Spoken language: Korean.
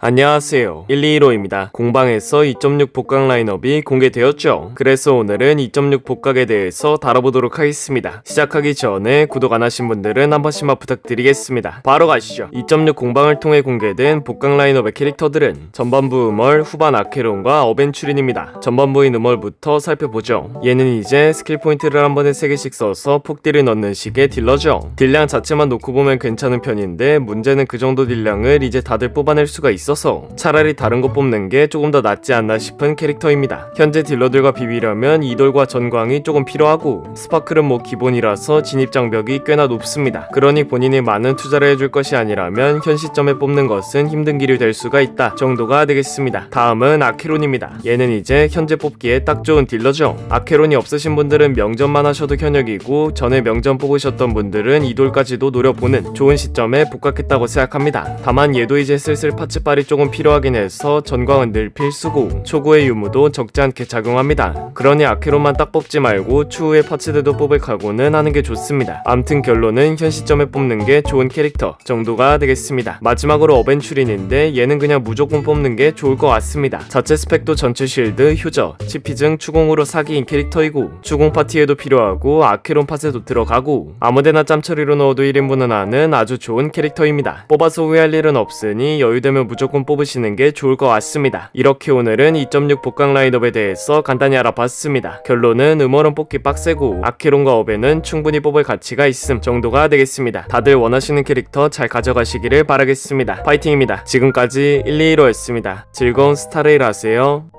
안녕하세요. 121호입니다. 공방에서 2.6 복각 라인업이 공개되었죠. 그래서 오늘은 2.6 복각에 대해서 다뤄보도록 하겠습니다. 시작하기 전에 구독 안 하신 분들은 한 번씩만 부탁드리겠습니다. 바로 가시죠. 2.6 공방을 통해 공개된 복각 라인업의 캐릭터들은 전반부 음월, 후반 아케론과 어벤츄린입니다. 전반부인 음월부터 살펴보죠. 얘는 이제 스킬 포인트를 한 번에 3개씩 써서 폭딜을 넣는 식의 딜러죠. 딜량 자체만 놓고 보면 괜찮은 편인데 문제는 그 정도 딜량을 이제 다들 뽑아낼 수가 있어 서 차라리 다른 거 뽑는 게 조금 더 낫지 않나 싶은 캐릭터입니다. 현재 딜러들과 비비려면 이돌과 전광이 조금 필요하고 스파클은 뭐 기본이라서 진입 장벽이 꽤나 높습니다. 그러니 본인이 많은 투자를 해줄 것이 아니라면 현 시점에 뽑는 것은 힘든 길이 될 수가 있다 정도가 되겠습니다. 다음은 아케론입니다. 얘는 이제 현재 뽑기에 딱 좋은 딜러죠. 아케론이 없으신 분들은 명전만 하셔도 현역이고 전에 명전 뽑으셨던 분들은 이돌까지도 노려보는 좋은 시점에 복각했다고 생각합니다. 다만 얘도 이제 슬슬 파츠 빨이 조금 필요하긴 해서 전광은 늘 필수고 초고의 유무도 적지 않게 작용합니다. 그러니 아케론만 딱 뽑지 말고 추후에 파츠들도 뽑을 각오는 하는 게 좋습니다. 암튼 결론은 현 시점에 뽑는 게 좋은 캐릭터 정도가 되겠습니다. 마지막으로 어벤츄린인데 얘는 그냥 무조건 뽑는 게 좋을 것 같습니다. 자체 스펙도 전체 쉴드, 휴저, 치피증, 추공으로 사기인 캐릭터이고 추공 파티에도 필요하고 아케론 팟에도 들어가고 아무데나 짬처리로 넣어도 1인분은 하는 아주 좋은 캐릭터입니다. 뽑아서 후회할 일은 없으니 여유되면 무조건 뽑으시는 게 좋을 것 같습니다. 이렇게 오늘은 2.6 복강 라인업에 대해서 간단히 알아봤습니다. 결론은 음월은 뽑기 빡세고 아케론과 어벤은 충분히 뽑을 가치가 있음 정도가 되겠습니다. 다들 원하시는 캐릭터 잘 가져가시기를 바라겠습니다. 파이팅입니다. 지금까지 121호였습니다. 즐거운 스타레일 하세요.